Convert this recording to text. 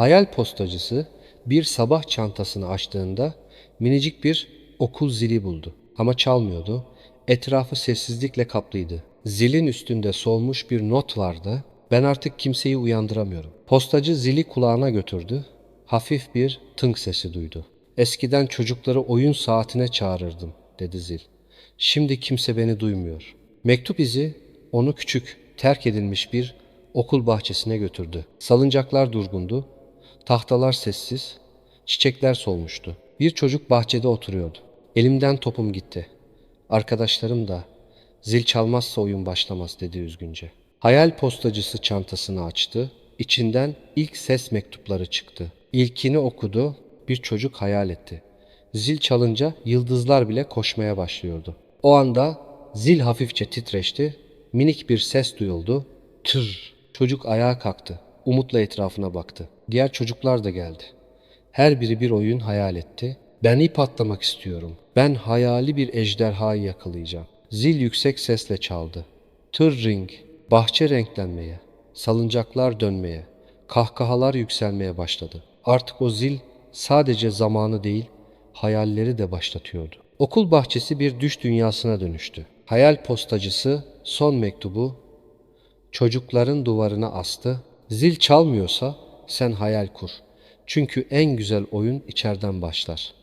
Hayal postacısı bir sabah çantasını açtığında minicik bir okul zili buldu. Ama çalmıyordu. Etrafı sessizlikle kaplıydı. Zilin üstünde solmuş bir not vardı. Ben artık kimseyi uyandıramıyorum. Postacı zili kulağına götürdü. Hafif bir tınk sesi duydu. Eskiden çocukları oyun saatine çağırırdım, dedi zil. Şimdi kimse beni duymuyor. Mektup izi onu küçük, terk edilmiş bir okul bahçesine götürdü. Salıncaklar durgundu, tahtalar sessiz, çiçekler solmuştu. Bir çocuk bahçede oturuyordu. Elimden topum gitti. Arkadaşlarım da zil çalmazsa oyun başlamaz dedi üzgünce. Hayal postacısı çantasını açtı. İçinden ilk ses mektupları çıktı. İlkini okudu, bir çocuk hayal etti. Zil çalınca yıldızlar bile koşmaya başlıyordu. O anda zil hafifçe titreşti, minik bir ses duyuldu. Tır! Çocuk ayağa kalktı. Umutla etrafına baktı. Diğer çocuklar da geldi. Her biri bir oyun hayal etti. Ben ip atlamak istiyorum. Ben hayali bir ejderhayı yakalayacağım. Zil yüksek sesle çaldı. Tır ring, bahçe renklenmeye, salıncaklar dönmeye, kahkahalar yükselmeye başladı. Artık o zil sadece zamanı değil, hayalleri de başlatıyordu. Okul bahçesi bir düş dünyasına dönüştü. Hayal postacısı son mektubu çocukların duvarına astı. Zil çalmıyorsa sen hayal kur. Çünkü en güzel oyun içeriden başlar.